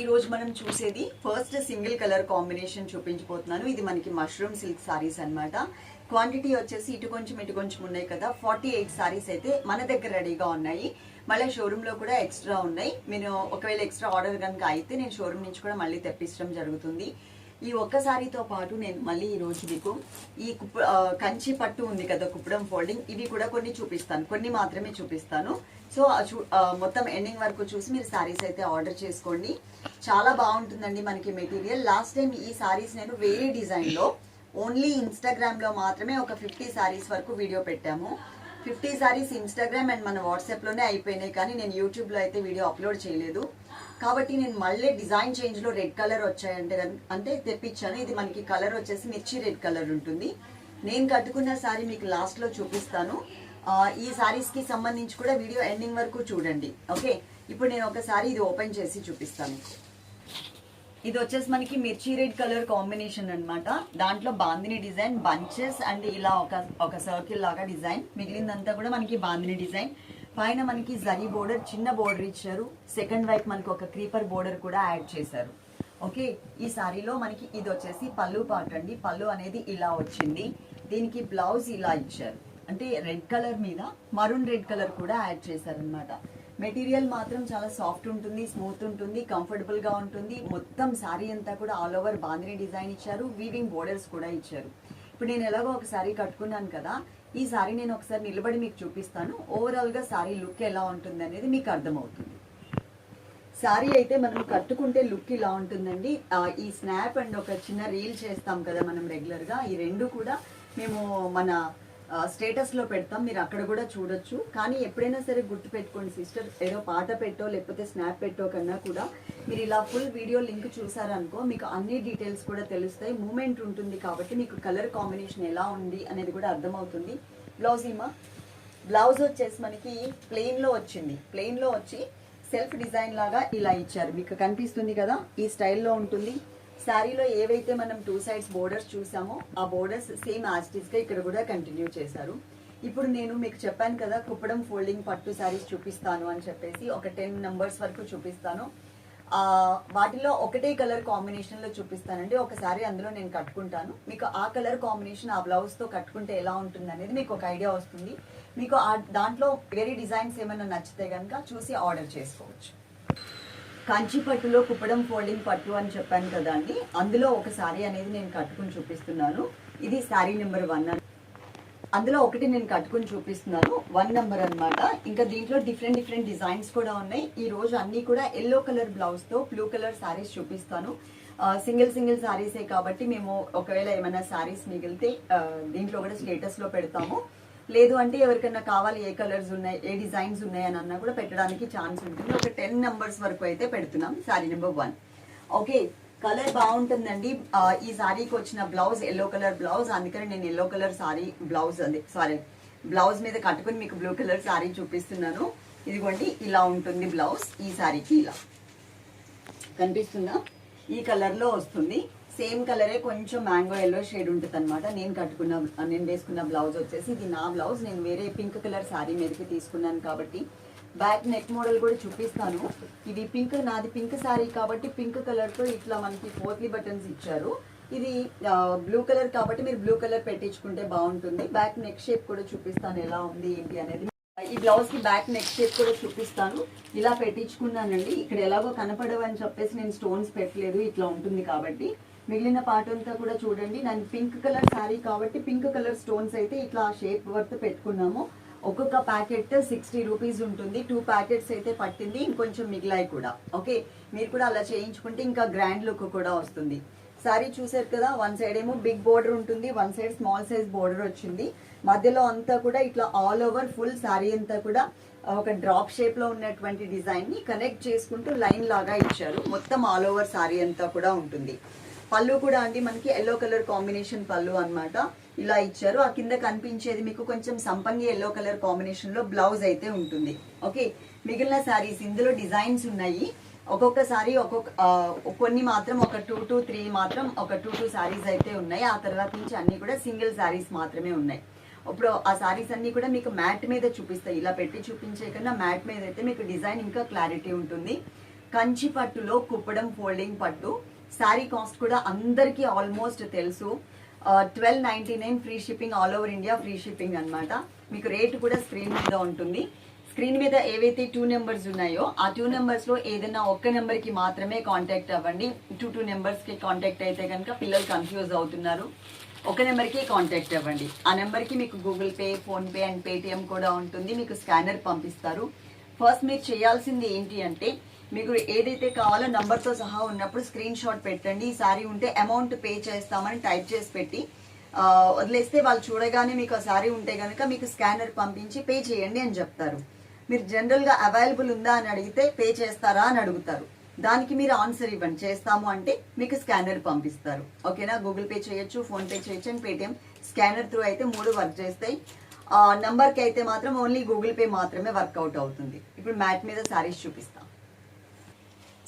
ఈ రోజు మనం చూసేది ఫస్ట్ సింగిల్ కలర్ కాంబినేషన్ చూపించబోతున్నాను. ఇది మనకి మష్రూమ్ సిల్క్ సారీస్ అన్నమాట. క్వాంటిటీ వచ్చేసి ఇటు కొంచెం ఇటు కొంచెం ఉన్నాయి కదా. ఫార్టీ ఎయిట్ సారీస్ అయితే మన దగ్గర రెడీగా ఉన్నాయి. మళ్ళీ షోరూంలో కూడా ఎక్స్ట్రా ఉన్నాయి. మీరు ఒకవేళ ఎక్స్ట్రా ఆర్డర్ కనుక అయితే నేను షోరూమ్ నుంచి కూడా మళ్ళీ తెప్పించడం జరుగుతుంది. ఈ ఒక్క సారీతో పాటు నేను మళ్ళీ ఈ రోజు మీకు ఈ కుప్ప కంచి పట్టు ఉంది కదా కుప్పడం ఫోల్డింగ్ ఇవి కూడా కొన్ని చూపిస్తాను. కొన్ని మాత్రమే చూపిస్తాను. సో చూ- మొత్తం ఎండింగ్ వరకు చూసి మీరు సారీస్ అయితే ఆర్డర్ చేసుకోండి. చాలా బాగుంటుందండి మనకి మెటీరియల్ లాస్ట్ టైం ఈ సారీస్ నేను వేరే డిజైన్లో ఓన్లీ ఇన్స్టాగ్రామ్లో మాత్రమే ఒక ఫిఫ్టీ సారీస్ వరకు వీడియో పెట్టాము. ఫిఫ్టీ సారీస్ ఇన్స్టాగ్రామ్ అండ్ మన వాట్సాప్లోనే అయిపోయినాయి కానీ నేను యూట్యూబ్లో అయితే వీడియో అప్లోడ్ చేయలేదు. కాబట్టి నేను మళ్ళీ డిజైన్ చేంజ్లో రెడ్ కలర్ వచ్చాయంటే అంటే తెప్పించాను. ఇది మనకి కలర్ వచ్చేసి మిర్చి రెడ్ కలర్ ఉంటుంది. నేను కట్టుకున్న సారీ మీకు లాస్ట్లో చూపిస్తాను. ఈ సారీస్కి సంబంధించి కూడా వీడియో ఎండింగ్ వరకు చూడండి. ఓకే? ఇప్పుడు నేను ఒకసారి ఇది ఓపెన్ చేసి చూపిస్తాను. మీకు ఇది వచ్చేసి మనకి మిర్చి రెడ్ కలర్ కాంబినేషన్ అనమాట దాంట్లో బాందిని డిజైన్ బంచెస్ అండ్ ఇలా ఒక ఒక సర్కిల్ లాగా డిజైన్. మిగిలిందంతా కూడా మనకి బాందిని డిజైన్. పైన మనకి జరీ బోర్డర్ చిన్న బోర్డర్ ఇచ్చారు. సెకండ్ వైపు మనకి ఒక క్రీపర్ బోర్డర్ కూడా యాడ్ చేశారు. ఓకే? ఈ సారీలో మనకి ఇది వచ్చేసి పళ్ళు పాట అండి పళ్ళు అనేది ఇలా వచ్చింది. దీనికి బ్లౌజ్ ఇలా ఇచ్చారు. అంటే రెడ్ కలర్ మీద మరూన్ రెడ్ కలర్ కూడా యాడ్ చేశారనమాట మెటీరియల్ మాత్రం చాలా సాఫ్ట్ ఉంటుంది స్మూత్ ఉంటుంది కంఫర్టబుల్గా ఉంటుంది. మొత్తం శారీ అంతా కూడా ఆల్ ఓవర్ బాందిని డిజైన్ ఇచ్చారు వీవింగ్ బోర్డర్స్ కూడా ఇచ్చారు. ఇప్పుడు నేను ఎలాగో ఒక శారీ కట్టుకున్నాను కదా ఈ శారీ నేను ఒకసారి నిలబడి మీకు చూపిస్తాను. ఓవరాల్గా శారీ లుక్ ఎలా ఉంటుంది అనేది మీకు అర్థమవుతుంది. శారీ అయితే మనం కట్టుకుంటే లుక్ ఇలా ఉంటుందండి. ఈ స్నాప్ అండ్ ఒక చిన్న రీల్ చేస్తాం కదా మనం రెగ్యులర్గా ఈ రెండు కూడా మేము మన స్టేటస్లో పెడతాం మీరు అక్కడ కూడా చూడొచ్చు. కానీ ఎప్పుడైనా సరే గుర్తు పెట్టుకోండి సిస్టర్ ఏదో పాట పెట్టో లేకపోతే స్నాప్ పెట్టో కన్నా కూడా మీరు ఇలా ఫుల్ వీడియో లింక్ చూసారనుకో మీకు అన్ని డీటెయిల్స్ కూడా తెలుస్తాయి. మూమెంట్ ఉంటుంది కాబట్టి మీకు కలర్ కాంబినేషన్ ఎలా ఉంది అనేది కూడా అర్థమవుతుంది. బ్లౌజ్ ఏమా? బ్లౌజ్ వచ్చేసి మనకి ప్లెయిన్లో వచ్చింది. ప్లెయిన్లో వచ్చి సెల్ఫ్ డిజైన్ లాగా ఇలా ఇచ్చారు. మీకు కనిపిస్తుంది కదా? ఈ స్టైల్లో ఉంటుంది. శారీలో ఏవైతే మనం టూ సైడ్స్ బోర్డర్స్ చూసామో ఆ బోర్డర్స్ సేమ్ యాస్టిస్గా ఇక్కడ కూడా కంటిన్యూ చేశారు. ఇప్పుడు నేను మీకు చెప్పాను కదా కుప్పడం ఫోల్డింగ్ పట్టు శారీస్ చూపిస్తాను అని చెప్పేసి ఒక టెన్ నెంబర్స్ వరకు చూపిస్తాను. వాటిలో ఒకటే కలర్ కాంబినేషన్లో చూపిస్తానండి. ఒకసారి అందులో నేను కట్టుకుంటాను. మీకు ఆ కలర్ కాంబినేషన్ ఆ బ్లౌజ్తో కట్టుకుంటే ఎలా ఉంటుంది అనేది మీకు ఒక ఐడియా వస్తుంది. మీకు ఆ దాంట్లో వేరే డిజైన్స్ ఏమైనా నచ్చితే కనుక చూసి ఆర్డర్ చేసుకోవచ్చు. కంచి పట్టులో కుప్పడం ఫోల్డింగ్ పట్టు అని చెప్పాను కదా అండి అందులో ఒక శారీ అనేది నేను కట్టుకుని చూపిస్తున్నాను. ఇది శారీ నెంబర్ వన్ అందులో ఒకటి నేను కట్టుకుని చూపిస్తున్నాను. వన్ నెంబర్ అన్నమాట. ఇంకా దీంట్లో డిఫరెంట్ డిఫరెంట్ డిజైన్స్ కూడా ఉన్నాయి. ఈ రోజు అన్ని కూడా ఎల్లో కలర్ బ్లౌజ్తో బ్లూ కలర్ శారీస్ చూపిస్తాను. సింగిల్ సింగిల్ శారీసే కాబట్టి మేము ఒకవేళ ఏమైనా శారీస్ మిగిలితే దీంట్లో కూడా స్టేటస్లో పెడతాము. లేదు అంటే ఎవరికైనా కావాలి ఏ కలర్స్ ఉన్నాయి ఏ డిజైన్స్ ఉన్నాయి అని అన్నా కూడా పెట్టడానికి ఛాన్స్ ఉంటుంది. ఒక టెన్ నెంబర్స్ వరకు అయితే పెడుతున్నాం sari number one. Okay colour బాగుంటుందండి. ఈ శారీకి వచ్చిన బ్లౌజ్ ఎల్లో కలర్ బ్లౌజ్ అందుకని నేను ఎల్లో కలర్ సారీ బ్లౌజ్ అది సారీ బ్లౌజ్ మీద కట్టుకుని మీకు బ్లూ కలర్ సారీ చూపిస్తున్నాను. ఇదిగోండి ఇలా ఉంటుంది బ్లౌజ్ ఈ సారీకి ఇలా. కనిపిస్తుందా? ఈ కలర్లో వస్తుంది. సేమ్ కలరే కొంచెం మ్యాంగో ఎల్లో షేడ్ ఉంటుంది అనమాట నేను కట్టుకున్న నేను వేసుకున్న బ్లౌజ్ వచ్చేసి ఇది నా బ్లౌజ్. నేను వేరే పింక్ కలర్ శారీ మీదకి తీసుకున్నాను కాబట్టి బ్యాక్ నెక్ మోడల్ కూడా చూపిస్తాను. ఇది పింక్ నాది పింక్ శారీ కాబట్టి పింక్ కలర్తో ఇట్లా మనకి ఫోర్త్లీ బటన్స్ ఇచ్చారు. ఇది బ్లూ కలర్ కాబట్టి మీరు బ్లూ కలర్ పెట్టించుకుంటే బాగుంటుంది. బ్యాక్ నెక్ షేప్ కూడా చూపిస్తాను ఎలా ఉంది ఏంటి అనేది. ఈ బ్లౌజ్కి బ్యాక్ నెక్ షేప్ కూడా చూపిస్తాను. ఇలా పెట్టించుకున్నానండి. ఇక్కడ ఎలాగో కనపడవని చెప్పేసి నేను స్టోన్స్ పెట్టలేదు. ఇట్లా ఉంటుంది కాబట్టి మిగిలిన పార్ట్ అంతా కూడా చూడండి. నేను పింక్ కలర్ శారీ కాబట్టి పింక్ కలర్ స్టోన్స్ అయితే ఇట్లా షేప్ వర్త్ పెట్టుకున్నాము. ఒక్కొక్క ప్యాకెట్ సిక్స్టీ రూపీస్ ఉంటుంది. టూ ప్యాకెట్స్ అయితే పట్టింది. ఇంకొంచెం మిగిలాయి కూడా. ఓకే మీరు కూడా అలా చేయించుకుంటే ఇంకా గ్రాండ్ లుక్ కూడా వస్తుంది. సారీ చూసారు కదా? వన్ సైడ్ ఏమో బిగ్ బోర్డర్ ఉంటుంది. One side small size border వచ్చింది. మధ్యలో అంతా కూడా ఇట్లా ఆల్ ఓవర్ ఫుల్ సారీ అంతా కూడా ఒక డ్రాప్ షేప్లో ఉన్నటువంటి డిజైన్ని కనెక్ట్ చేసుకుంటూ లైన్ లాగా ఇచ్చారు. మొత్తం ఆల్ ఓవర్ సారీ అంతా కూడా ఉంటుంది. పళ్ళు కూడా అండి మనకి ఎల్లో కలర్ కాంబినేషన్ పళ్ళు అనమాట ఇలా ఇచ్చారు. ఆ కింద కనిపించేది మీకు కొంచెం సంపంగి ఎల్లో కలర్ కాంబినేషన్లో బ్లౌజ్ అయితే ఉంటుంది. ఓకే మిగిలిన సారీస్ ఇందులో డిజైన్స్ ఉన్నాయి. ఒక్కొక్క సారీ ఒక్కొక్క కొన్ని మాత్రం ఒక టూ టు త్రీ మాత్రం ఒక టూ టూ సారీస్ అయితే ఉన్నాయి. ఆ తర్వాత నుంచి అన్ని కూడా సింగిల్ సారీస్ మాత్రమే ఉన్నాయి. ఇప్పుడు ఆ సారీస్ అన్ని కూడా మీకు మ్యాట్ మీద చూపిస్తాయి ఇలా పెట్టి చూపించే కన్నా మ్యాట్ మీద అయితే మీకు డిజైన్ ఇంకా క్లారిటీ ఉంటుంది. కంచి పట్టులో కుప్పడం ఫోల్డింగ్ పట్టు శారీ కాస్ట్ కూడా అందరికీ ఆల్మోస్ట్ తెలుసు. Twelve ninety nine free shipping all over India free shipping అనమాట మీకు రేట్ కూడా స్క్రీన్ మీద ఉంటుంది. స్క్రీన్ మీద ఏవైతే టూ నెంబర్స్ ఉన్నాయో ఆ టూ నెంబర్స్లో ఏదైనా ఒక్క నెంబర్కి మాత్రమే కాంటాక్ట్ అవ్వండి. టూ టూ నెంబర్స్కి కాంటాక్ట్ అయితే కనుక పిల్లలు కన్ఫ్యూజ్ అవుతున్నారు. ఒక నెంబర్కి కాంటాక్ట్ అవ్వండి. ఆ నెంబర్కి మీకు Google Pay PhonePe and Paytm కూడా ఉంటుంది. మీకు స్కానర్ పంపిస్తారు. ఫస్ట్ మీరు చేయాల్సింది ఏంటి అంటే మీకు ఏదైతే కావాలో నంబర్తో సహా ఉన్నప్పుడు స్క్రీన్ షాట్ పెట్టండి. ఈ సారీ ఉంటే అమౌంట్ పే చేస్తామని టైప్ చేసి పెట్టి వదిలేస్తే వాళ్ళు చూడగానే మీకు ఆ సారీ ఉంటే కనుక మీకు స్కానర్ పంపించి పే చేయండి అని చెప్తారు. మీరు జనరల్గా అవైలబుల్ ఉందా అని అడిగితే పే చేస్తారా అని అడుగుతారు. దానికి మీరు ఆన్సర్ ఇవ్వండి. చేస్తాము అంటే మీకు స్కానర్ పంపిస్తారు. ఓకేనా గూగుల్ పే చేయొచ్చు ఫోన్ పే చేయొచ్చు అండ్ పేటిఎం స్కానర్ త్రూ అయితే మూడు వర్క్ చేస్తాయి. నెంబర్కి నంబర్కి అయితే మాత్రం ఓన్లీ గూగుల్ పే మాత్రమే వర్కౌట్ అవుతుంది. ఇప్పుడు మ్యాట్ మీద శారీస్ చూపిస్తాం.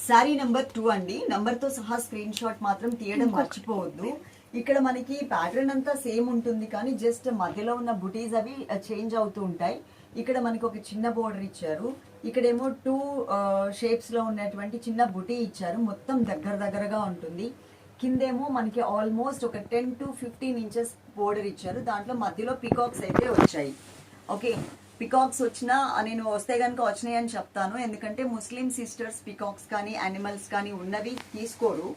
శారీ నెంబర్ టూ అండి. నంబర్తో సహా స్క్రీన్ షాట్ మాత్రం తీయడం మర్చిపోవద్దు. ఇక్కడ మనకి ప్యాటర్న్ అంతా సేమ్ ఉంటుంది కానీ జస్ట్ మధ్యలో ఉన్న బుటీస్ అవి చేంజ్ అవుతూ ఉంటాయి. ఇక్కడ మనకి ఒక చిన్న బోర్డర్ ఇచ్చారు. ఇక్కడేమో టూ షేప్స్లో ఉన్నటువంటి చిన్న బుటీ ఇచ్చారు. మొత్తం దగ్గర దగ్గరగా ఉంటుంది. కిందేమో మనకి ఆల్మోస్ట్ ఒక ten to fifteen inches border ఇచ్చారు. దాంట్లో మధ్యలో పికాక్స్ అయితే వచ్చాయి. ఓకే పికాక్స్ వచ్చినా నేను వస్తే కనుక వచ్చినాయి అని చెప్తాను. ఎందుకంటే ముస్లిం సిస్టర్స్ పికాక్స్ కానీ యానిమల్స్ కానీ ఉన్నవి తీసుకోరు.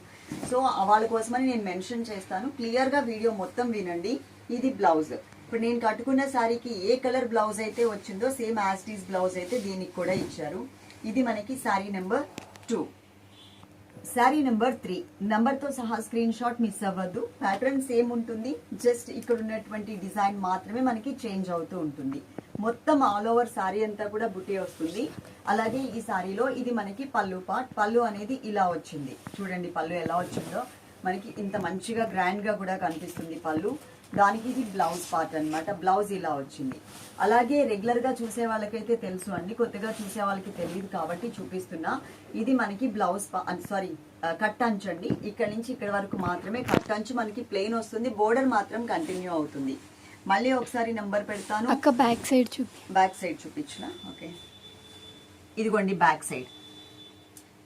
సో వాళ్ళ కోసమని నేను మెన్షన్ చేస్తాను. క్లియర్గా వీడియో మొత్తం వినండి. ఇది బ్లౌజ్. ఇప్పుడు నేను కట్టుకున్న శారీకి ఏ కలర్ బ్లౌజ్ అయితే వచ్చిందో సేమ్ యాస్టీస్ బ్లౌజ్ అయితే దీనికి కూడా ఇచ్చారు. ఇది మనకి sari number two. Sari number three తో సహా స్క్రీన్ షాట్ మిస్ అవ్వద్దు. ప్యాటర్న్ సేమ్ ఉంటుంది. జస్ట్ ఇక్కడ ఉన్నటువంటి డిజైన్ మాత్రమే మనకి చేంజ్ అవుతూ ఉంటుంది. మొత్తం ఆల్ ఓవర్ శారీ అంతా కూడా బుట్టి వస్తుంది. అలాగే ఈ శారీలో ఇది మనకి పళ్ళు పార్ట్ పళ్ళు అనేది ఇలా వచ్చింది. చూడండి పళ్ళు ఎలా వచ్చిందో. మనకి ఇంత మంచిగా గ్రాండ్గా కూడా కనిపిస్తుంది పళ్ళు. దానికి ఇది బ్లౌజ్ పార్ట్ అన్నమాట. బ్లౌజ్ ఇలా వచ్చింది. అలాగే రెగ్యులర్గా చూసే వాళ్ళకైతే తెలుసు అండి. కొత్తగా చూసే వాళ్ళకి తెలియదు కాబట్టి చూపిస్తున్నా. ఇది మనకి బ్లౌజ్ సారీ కట్ అంచు అండి. ఇక్కడ నుంచి ఇక్కడ వరకు మాత్రమే కట్ అంచు మనకి ప్లెయిన్ వస్తుంది. బోర్డర్ మాత్రం కంటిన్యూ అవుతుంది. మళ్ళీ ఒకసారి నంబర్ పెడతాను. అక్క బ్యాక్ సైడ్ చూపి బ్యాక్ సైడ్ చూపించిన? ఓకే ఇదిగోండి బ్యాక్ సైడ్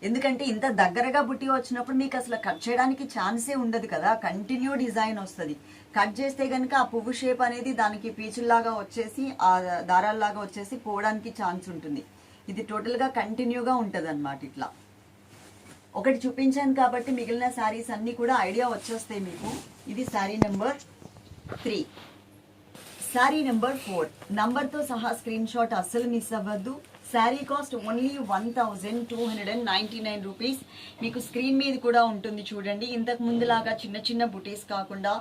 ఎందుకంటే ఇంత దగ్గరగా బుట్టి వచ్చినప్పుడు మీకు అసలు కట్ చేయడానికి ఛాన్సే ఉండదు కదా. కంటిన్యూ డిజైన్ వస్తుంది. కట్ చేస్తే కనుక ఆ పువ్వు షేప్ అనేది దానికి పీచుల్లాగా వచ్చేసి ఆ దారాల్లాగా వచ్చేసి పోవడానికి ఛాన్స్ ఉంటుంది. ఇది టోటల్గా కంటిన్యూగా ఉంటుంది అనమాట ఇట్లా. ఒకటి చూపించాను కాబట్టి మిగిలిన శారీస్ అన్నీ కూడా ఐడియా వచ్చేస్తాయి మీకు. ఇది sari number three sari number four నంబర్తో సహా స్క్రీన్ షాట్ అస్సలు మిస్ అవ్వద్దు. Sari cost only one thousand two hundred and ninety nine rupees. మీకు స్క్రీన్ మీద కూడా ఉంటుంది చూడండి. ఇంతకు ముందులాగా చిన్న చిన్న బుటీస్ కాకుండా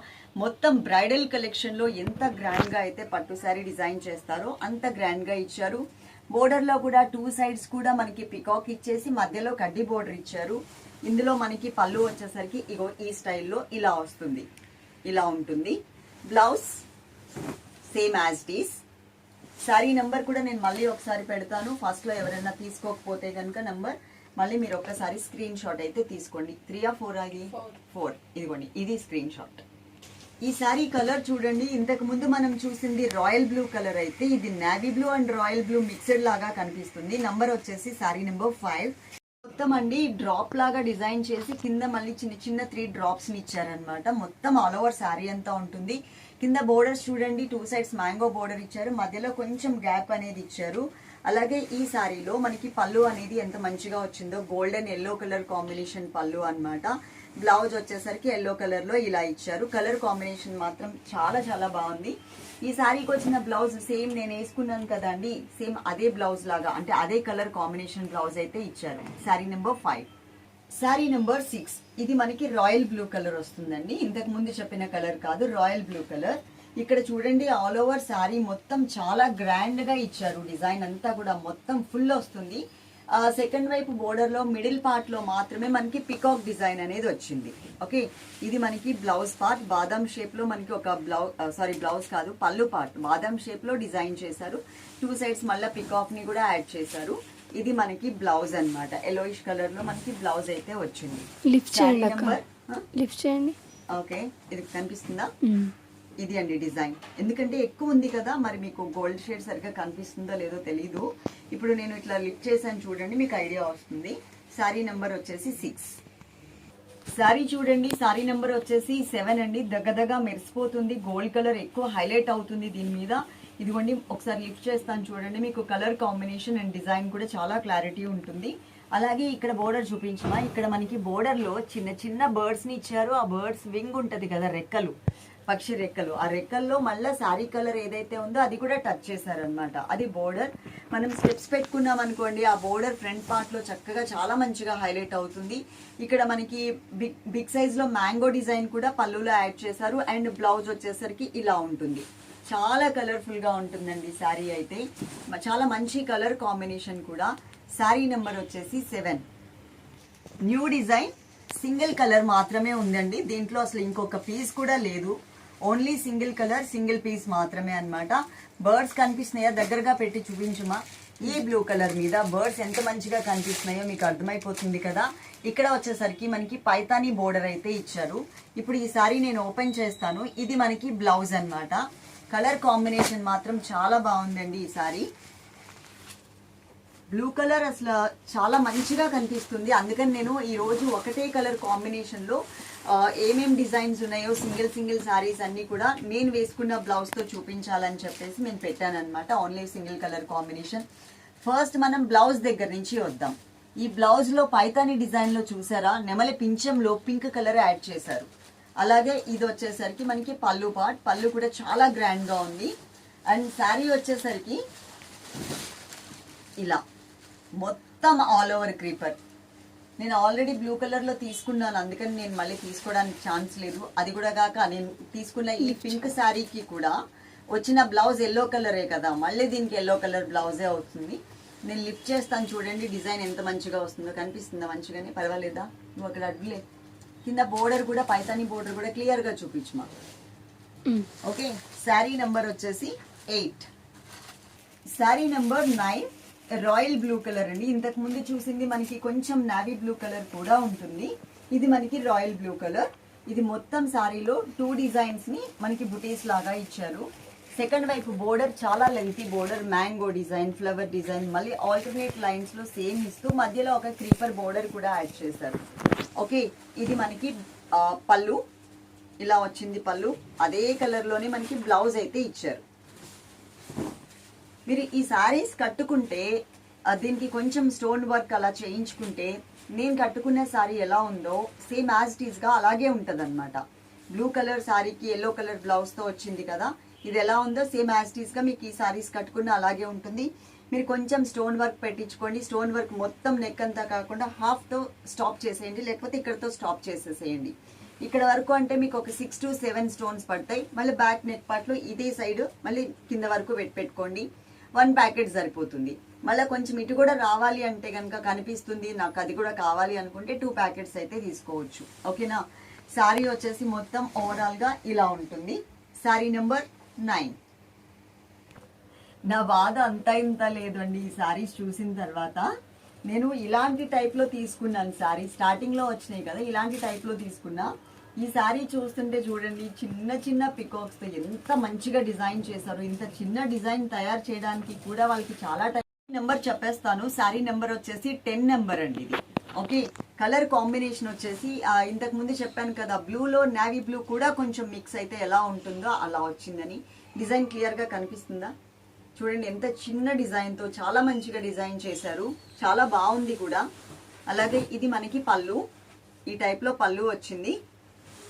మొత్తం బ్రైడల్ కలెక్షన్లో ఎంత గ్రాండ్గా అయితే పట్టు శారీ డిజైన్ చేస్తారో అంత గ్రాండ్గా ఇచ్చారు. బోర్డర్లో కూడా టూ సైడ్స్ కూడా మనకి పికాక్ ఇచ్చేసి మధ్యలో కడ్డీ బోర్డర్ ఇచ్చారు. ఇందులో మనకి పళ్ళు వచ్చేసరికి ఇగో ఈ స్టైల్లో ఇలా వస్తుంది. ఇలా ఉంటుంది. Blouse same as this sari number కూడా నేను మళ్ళీ ఒకసారి పెడతాను. ఫస్ట్లో ఎవరైనా తీసుకోకపోతే కనుక నెంబర్ మళ్ళీ మీరు ఒక్కసారి స్క్రీన్ షాట్ అయితే తీసుకోండి. త్రీ ఆ ఫోర్ అది ఫోర్ ఇదిగోండి ఇది స్క్రీన్ షాట్ ఈ శారీ కలర్ చూడండి. ఇంతకు ముందు మనం చూసింది రాయల్ బ్లూ కలర్ అయితే ఇది navy blue and royal blue mixed లాగా కనిపిస్తుంది. నంబర్ వచ్చేసి శారీ నెంబర్ ఫైవ్ మొత్తం అండి డ్రాప్ లాగా డిజైన్ చేసి కింద మళ్ళీ చిన్న చిన్న త్రీ డ్రాప్స్ని ఇచ్చారనమాట మొత్తం ఆల్ ఓవర్ శారీ అంతా ఉంటుంది. కింద బోర్డర్స్ చూడండి టూ సైడ్స్ మ్యాంగో బోర్డర్ ఇచ్చారు. మధ్యలో కొంచెం గ్యాప్ అనేది ఇచ్చారు. అలాగే ఈ శారీలో మనకి పళ్ళు అనేది ఎంత మంచిగా వచ్చిందో గోల్డెన్ ఎల్లో కలర్ కాంబినేషన్ పళ్ళు అన్నమాట. బ్లౌజ్ వచ్చేసరికి ఎల్లో కలర్లో ఇలా ఇచ్చారు. కలర్ కాంబినేషన్ మాత్రం చాలా చాలా బాగుంది. ఈ శారీకి వచ్చిన బ్లౌజ్ సేమ్ నేను వేసుకున్నాను కదండి. సేమ్ అదే బ్లౌజ్ లాగా అంటే అదే కలర్ కాంబినేషన్ బ్లౌజ్ అయితే ఇచ్చారు. Sari number five. Sari number six. ఇది మనకి రాయల్ బ్లూ కలర్ వస్తుందండి. ఇంతకు ముందు చెప్పిన కలర్ కాదు రాయల్ బ్లూ కలర్. ఇక్కడ చూడండి ఆల్ ఓవర్ శారీ మొత్తం చాలా గ్రాండ్గా ఇచ్చారు. డిజైన్ అంతా కూడా మొత్తం ఫుల్ వస్తుంది. సెకండ్ వైపు బోర్డర్లో మిడిల్ పార్ట్లో మాత్రమే మనకి పికాక్ డిజైన్ అనేది వచ్చింది. ఓకే ఇది మనకి బ్లౌజ్ పార్ట్ బాదం షేప్లో మనకి ఒక బ్లౌజ్ సారీ బ్లౌజ్ కాదు పళ్ళు పార్ట్ బాదం షేప్లో డిజైన్ చేశారు. టూ సైడ్స్ మళ్ళీ పికాక్ని కూడా యాడ్ చేశారు. ఇది మనకి బ్లౌజ్ అన్నమాట. ఎలోయిష్ కలర్లో మనకి బ్లౌజ్ అయితే వచ్చింది. లిఫ్ట్ చేయండి లిఫ్ట్ చేయండి. ఓకే ఇది కనిపిస్తుందా? మ్మ్. ఇది అండి డిజైన్. ఎందుకంటే ఎక్కువ ఉంది కదా మరి మీకు గోల్డ్ షేడ్ సరిగ్గా కనిపిస్తుందో లేదో తెలీదు. ఇప్పుడు నేను ఇట్లా లిఫ్ట్ చేశాను చూడండి మీకు ఐడియా వస్తుంది. శారీ నెంబర్ వచ్చేసి సిక్స్. శారీ చూడండి శారీ నెంబర్ వచ్చేసి సెవెన్ అండి. దగ్గదగా మెరిసిపోతుంది గోల్డ్ కలర్ ఎక్కువ హైలైట్ అవుతుంది దీని మీద. ఇదిగోండి ఒకసారి లిఫ్ట్ చేస్తాను చూడండి. మీకు కలర్ కాంబినేషన్ అండ్ డిజైన్ కూడా చాలా క్లారిటీ ఉంటుంది. అలాగే ఇక్కడ బోర్డర్ చూపించమా? ఇక్కడ మనకి బోర్డర్లో చిన్న చిన్న బర్డ్స్ని ఇచ్చారు. ఆ బర్డ్స్ వింగ్ ఉంటుంది కదా రెక్కలు. పక్షి రెక్కలు. ఆ రెక్కల్లో మళ్ళీ శారీ కలర్ ఏదైతే ఉందో అది కూడా టచ్ చేశారనమాట అది బోర్డర్. మనం స్టెప్స్ పెట్టుకున్నాం అనుకోండి ఆ బోర్డర్ ఫ్రంట్ పార్ట్లో చక్కగా చాలా మంచిగా హైలైట్ అవుతుంది. ఇక్కడ మనకి బిగ్ బిగ్ సైజ్లో మ్యాంగో డిజైన్ కూడా పళ్ళులో యాడ్ చేశారు. అండ్ బ్లౌజ్ వచ్చేసరికి ఇలా ఉంటుంది. చాలా కలర్ఫుల్గా ఉంటుందండి శారీ అయితే. చాలా మంచి కలర్ కాంబినేషన్ కూడా. శారీ నెంబర్ వచ్చేసి seven. New design single colour మాత్రమే ఉందండి. దీంట్లో అసలు ఇంకొక పీస్ కూడా లేదు. Only single colour single piece మాత్రమే అన్నమాట. బర్డ్స్ కనిపిస్తున్నాయా? దగ్గరగా పెట్టి చూపించుమా? ఈ బ్లూ కలర్ మీద బర్డ్స్ ఎంత మంచిగా కనిపిస్తున్నాయో మీకు అర్థమైపోతుంది కదా? ఇక్కడ వచ్చేసరికి మనకి పైతానీ బోర్డర్ అయితే ఇచ్చారు. ఇప్పుడు ఈ సారీ నేను ఓపెన్ చేస్తాను. ఇది మనకి బ్లౌజ్ అన్నమాట. కలర్ కాంబినేషన్ మాత్రం చాలా బాగుందండి ఈ సారీ. బ్లూ కలర్ అసలు చాలా మంచిగా కనిపిస్తుంది. అందుకని నేను ఈరోజు ఒకటే కలర్ కాంబినేషన్లో ఏమేమి ఏమేం డిజైన్స్ ఉన్నాయో సింగిల్ సింగిల్ సారీస్ అన్ని కూడా నేను వేసుకున్న బ్లౌజ్తో చూపించాలని చెప్పేసి నేను పెట్టాను అనమాట only single colour combination first మనం బ్లౌజ్ దగ్గర నుంచి వద్దాం. ఈ బ్లౌజ్లో పైతాని డిజైన్లో చూసారా? నెమలి పింఛంలో పింక్ కలర్ యాడ్ చేశారు. అలాగే ఇది వచ్చేసరికి మనకి పళ్ళు పార్ట్ పళ్ళు కూడా చాలా గ్రాండ్గా ఉంది. అండ్ శారీ వచ్చేసరికి ఇలా. మొత్తం ఆల్ ఓవర్ క్రీపర్ నేను ఆల్రెడీ బ్లూ కలర్లో తీసుకున్నాను. అందుకని నేను మళ్ళీ తీసుకోవడానికి ఛాన్స్ లేదు. అది కూడా కాక నేను తీసుకున్న ఈ పింక్ శారీకి కూడా వచ్చిన బ్లౌజ్ ఎల్లో కలరే కదా మళ్ళీ దీనికి ఎల్లో కలర్ బ్లౌజే అవుతుంది. నేను లిఫ్ట్ చేస్తాను చూడండి డిజైన్ ఎంత మంచిగా వస్తుందో. కనిపిస్తుందా మంచిగానే? పర్వాలేదా? నువ్వు అక్కడ అడ్లే కింద బోర్డర్ కూడా పైతాని బోర్డర్ కూడా క్లియర్గా చూపించమా మ్. ఓకే శారీ నెంబర్ వచ్చేసి eight sari number nine royal blue colour అండి. ఇంతకు ముందు చూసింది మనకి కొంచెం నావీ బ్లూ కలర్ కూడా ఉంటుంది. ఇది మనకి రాయల్ బ్లూ కలర్. ఇది మొత్తం సారీలో టూ డిజైన్స్ని మనకి బుటీస్ లాగా ఇచ్చారు. సెకండ్ వైపు బోర్డర్ చాలా lengthy border mango design flower design మళ్ళీ ఆల్టర్నేట్ లైన్స్లో సేమ్ ఇస్తూ మధ్యలో ఒక క్రీపర్ బోర్డర్ కూడా యాడ్ చేశారు. ఓకే ఇది మనకి పళ్ళు. ఇలా వచ్చింది పళ్ళు. అదే కలర్లోనే మనకి బ్లౌజ్ అయితే ఇచ్చారు. మీరు ఈ సారీస్ కట్టుకుంటే దీనికి కొంచెం స్టోన్ వర్క్ అలా చేయించుకుంటే నేను కట్టుకునే సారీ ఎలా ఉందో సేమ్ యాజ్ ఇట్ అలాగే ఉంటుంది అనమాట బ్లూ కలర్ శారీకి ఎల్లో కలర్ బ్లౌజ్తో వచ్చింది కదా ఇది ఎలా ఉందో సేమ్ యాజ్ ఇట్ మీకు ఈ సారీస్ కట్టుకున్న అలాగే ఉంటుంది. మీరు కొంచెం స్టోన్ వర్క్ పెట్టించుకోండి స్టోన్ వర్క్ మొత్తం నెక్ అంతా కాకుండా హాఫ్తో స్టాప్ చేసేయండి లేకపోతే ఇక్కడతో స్టాప్ చేసేసేయండి. ఇక్కడ వరకు అంటే మీకు ఒక సిక్స్ టు సెవెన్ స్టోన్స్ పడతాయి. మళ్ళీ బ్యాక్ నెక్ పార్ట్ ఇదే సైడ్ మళ్ళీ కింద వరకు పెట్టి పెట్టుకోండి. వన్ ప్యాకెట్ సరిపోతుంది. మళ్ళీ కొంచెం ఇటు కూడా రావాలి అంటే కనుక కనిపిస్తుంది నాకు అది కూడా కావాలి అనుకుంటే టూ ప్యాకెట్స్ అయితే తీసుకోవచ్చు. ఓకేనా? శారీ వచ్చేసి మొత్తం ఓవరాల్గా ఇలా ఉంటుంది. Sari number nine. నా బాధ అంతా ఇంత లేదండి. ఈ శారీస్ చూసిన తర్వాత నేను ఇలాంటి టైప్లో తీసుకున్నాను. శారీ స్టార్టింగ్లో వచ్చినాయి కదా ఇలాంటి టైప్లో తీసుకున్నా. ఈ శారీ చూస్తుంటే చూడండి చిన్న చిన్న పికాక్స్తో ఎంత మంచిగా డిజైన్ చేశారు ఇంత చిన్న డిజైన్ తయారు చేయడానికి కూడా వాళ్ళకి చాలా టైం నెంబర్ చెప్పేస్తాను. శారీ నెంబర్ వచ్చేసి టెన్ నెంబర్ అండి ఇది. ఓకే కలర్ కాంబినేషన్ వచ్చేసి ఇంతకు ముందు చెప్పాను కదా బ్లూలో నావీ బ్లూ కూడా కొంచెం మిక్స్ అయితే ఎలా ఉంటుందో అలా వచ్చిందని. డిజైన్ క్లియర్గా కనిపిస్తుందా? చూడండి ఎంత చిన్న డిజైన్తో చాలా మంచిగా డిజైన్ చేశారు. చాలా బాగుంది కూడా. అలాగే ఇది మనకి పళ్ళు. ఈ టైప్లో పళ్ళు వచ్చింది.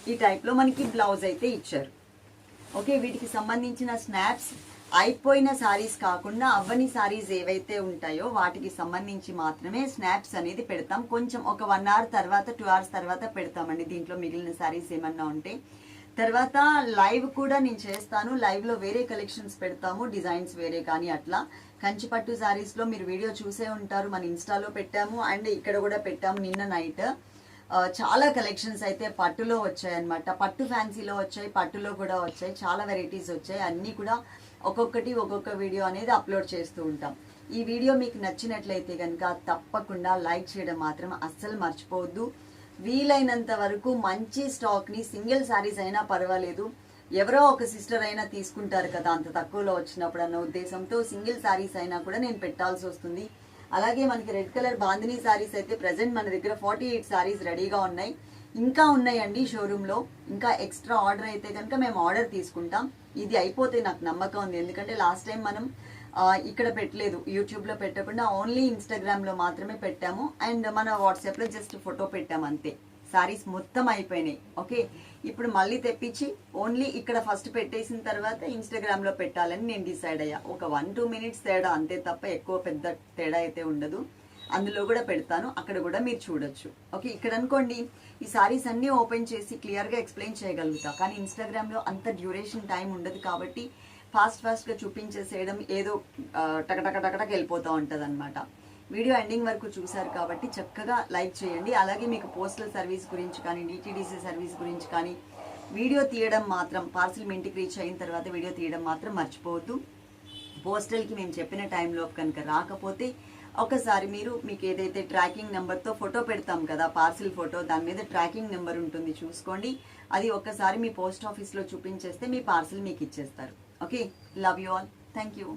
ఈ టైప్లో మనకి బ్లౌజ్ అయితే ఇచ్చారు. ఓకే వీటికి సంబంధించిన స్నాప్స్ అయిపోయిన సారీస్ కాకుండా అవ్వని సారీస్ ఏవైతే ఉంటాయో వాటికి సంబంధించి మాత్రమే స్నాప్స్ అనేది పెడతాం. కొంచెం ఒక వన్ అవర్ తర్వాత టూ అవర్స్ తర్వాత పెడతామండి దీంట్లో మిగిలిన సారీస్ ఏమన్నా ఉంటే. తర్వాత లైవ్ కూడా నేను చేస్తాను. లైవ్లో వేరే కలెక్షన్స్ పెడతాము డిజైన్స్ వేరే కానీ అట్లా. కంచిపట్టు శారీస్లో మీరు వీడియో చూసే ఉంటారు. మన ఇన్స్టాలో పెట్టాము. అండ్ ఇక్కడ కూడా పెట్టాము నిన్న నైట్ చాలా కలెక్షన్స్ అయితే పట్టులో వచ్చాయి అనమాట పట్టు ఫ్యాన్సీలో వచ్చాయి పట్టులో కూడా వచ్చాయి. చాలా వెరైటీస్ వచ్చాయి. అన్నీ కూడా ఒక్కొక్కటి ఒక్కొక్క వీడియో అనేది అప్లోడ్ చేస్తూ ఉంటాం. ఈ వీడియో మీకు నచ్చినట్లయితే కనుక తప్పకుండా లైక్ చేయడం మాత్రం అస్సలు మర్చిపోవద్దు. వీలైనంత వరకు మంచి స్టాక్ని సింగిల్ శారీస్ అయినా పర్వాలేదు. ఎవరో ఒక సిస్టర్ అయినా తీసుకుంటారు కదా అంత తక్కువలో వచ్చినప్పుడు అన్న ఉద్దేశంతో సింగిల్ శారీస్ అయినా కూడా నేను పెట్టాల్సి వస్తుంది. అలాగే మనకి రెడ్ కలర్ బాందినీ సారీస్ అయితే ప్రజెంట్ మన దగ్గర ఫార్టీ ఎయిట్ సారీస్ రెడీగా ఉన్నాయి. ఇంకా ఉన్నాయండి షోరూంలో ఇంకా ఎక్స్ట్రా ఆర్డర్ అయితే కనుక మేము ఆర్డర్ తీసుకుంటాం. ఇది అయిపోతే నాకు నమ్మకం ఉంది. ఎందుకంటే లాస్ట్ టైం మనం ఇక్కడ పెట్టలేదు. యూట్యూబ్లో పెట్టకుండా ఓన్లీ ఇన్స్టాగ్రామ్లో మాత్రమే పెట్టాము. అండ్ మన వాట్సాప్లో జస్ట్ ఫోటో పెట్టాము అంతే. సారీస్ మొత్తం అయిపోయినాయి. ఓకే ఇప్పుడు మళ్ళీ తెప్పించి ఓన్లీ ఇక్కడ ఫస్ట్ పెట్టేసిన తర్వాత ఇన్స్టాగ్రామ్లో పెట్టాలని నేను డిసైడ్ అయ్యా. ఒక వన్ టూ మినిట్స్ తేడా అంతే తప్ప ఎక్కువ పెద్ద తేడా అయితే ఉండదు. అందులో కూడా పెడతాను. అక్కడ కూడా మీరు చూడొచ్చు. ఓకే ఇక్కడ అనుకోండి ఈ సారీస్ అన్నీ ఓపెన్ చేసి క్లియర్గా ఎక్స్ప్లెయిన్ చేయగలుగుతా. కానీ ఇన్స్టాగ్రామ్లో అంత డ్యూరేషన్ టైం ఉండదు కాబట్టి ఫాస్ట్ ఫాస్ట్గా చూపించేసేయడం ఏదో టకటక టకటక వెళ్ళిపోతూ అనమాట వీడియో ఎండింగ్ వరకు చూశారు కాబట్టి చక్కగా లైక్ చేయండి. అలాగే మీకు పోస్టల్ సర్వీస్ గురించి కానీ డిటీడీసీ సర్వీస్ గురించి కానీ వీడియో తీయడం మాత్రం పార్సిల్ మీ ఇంటికి రీచ్ అయిన తర్వాత వీడియో తీయడం మాత్రం మర్చిపోవద్దు. పోస్టల్కి మేము చెప్పిన టైంలో కనుక రాకపోతే ఒకసారి మీరు మీకు ఏదైతే ట్రాకింగ్ నెంబర్తో ఫోటో పెడతాం కదా పార్సిల్ ఫోటో దాని మీద ట్రాకింగ్ నెంబర్ ఉంటుంది చూసుకోండి. అది ఒక్కసారి మీ పోస్ట్ ఆఫీస్లో చూపించేస్తే మీ పార్సిల్ మీకు ఇచ్చేస్తారు. Okay? Love you all thank you